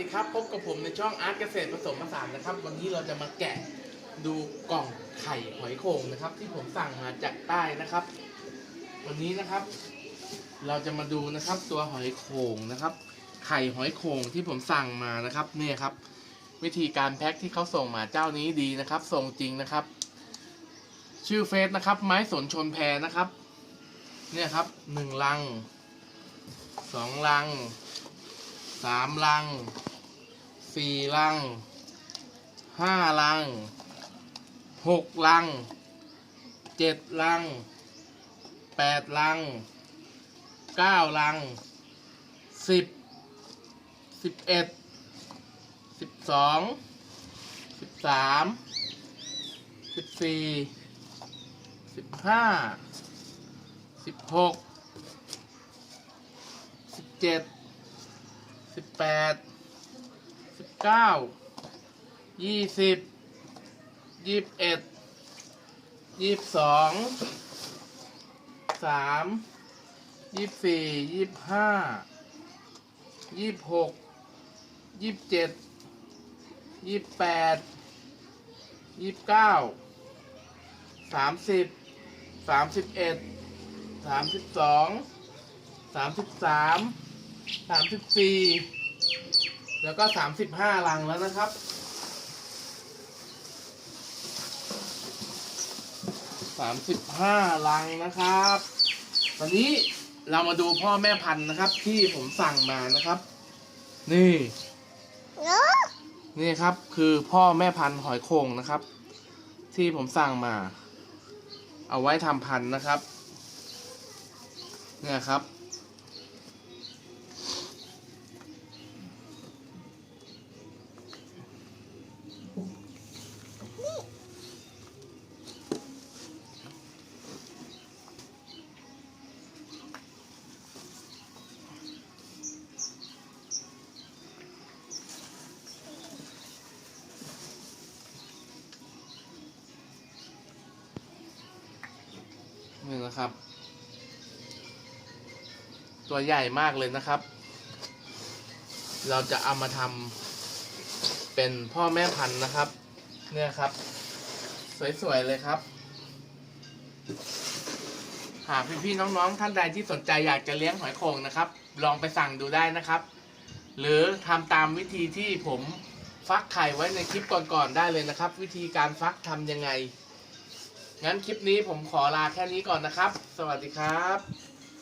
ดีครับพบกับผมในช่องอาร์ตเกษตรผสมผสานนะครับ วันนี้เราจะมาแกะดูกล่องไข่หอยโข่งนะครับ ที่ผมสั่งมาจากใต้นะครับ วันนี้นะครับ เราจะมาดูนะครับตัวหอยโข่งนะครับ ไข่หอยโข่งที่ผมสั่งมานะครับเนี่ยครับ วิธีการแพ็คที่เขาส่งมาเจ้านี้ดีนะครับส่งจริงนะครับ ชื่อเฟซนะครับ ไม้สนชนแพรนะครับ เนี่ยครับหนึ่งลังสองลังสามลัง สี่ลังห้าลังหกลังเจ็ดลังแปดลังเก้าลังสิบสิบเอ็ดสิบสองสิบสามสิบสี่สิบห้าสิบหกสิบเจ็ดสิบแปด เก้ายี่สิบยี่สิบเอ็ดยี่สิบสองสามยี่สิบสี่ยี่สิบห้ายี่สิบหกยี่สิบเจ็ดยี่สิบแปดยี่สิบเก้าสามสิบสามสิบเอ็ดสามสิบสองสามสิบสามสามสิบสี่ แล้วก็สามสิบห้าลังแล้วนะครับ สามสิบห้าลังนะครับ ตอนนี้เรามาดูพ่อแม่พันธุ์นะครับ ที่ผมสั่งมานะครับ นี่ นี่ครับคือพ่อแม่พันธุ์หอยโข่งนะครับ ที่ผมสั่งมา เอาไว้ทำพันธุ์นะครับ เนี่ยครับ นี่นะครับ ตัวใหญ่มากเลยนะครับ เราจะเอามาทำเป็นพ่อแม่พันธุ์นะครับ เนี่ยครับ สวยๆเลยครับ หากพี่ๆน้องๆท่านใดที่สนใจอยากจะเลี้ยงหอยโข่งนะครับ ลองไปสั่งดูได้นะครับ หรือทำตามวิธีที่ผมฟักไข่ไว้ในคลิปก่อนๆได้เลยนะครับ วิธีการฟักทำยังไง งั้นคลิปนี้ผมขอลาแค่นี้ก่อนนะครับ สวัสดีครับ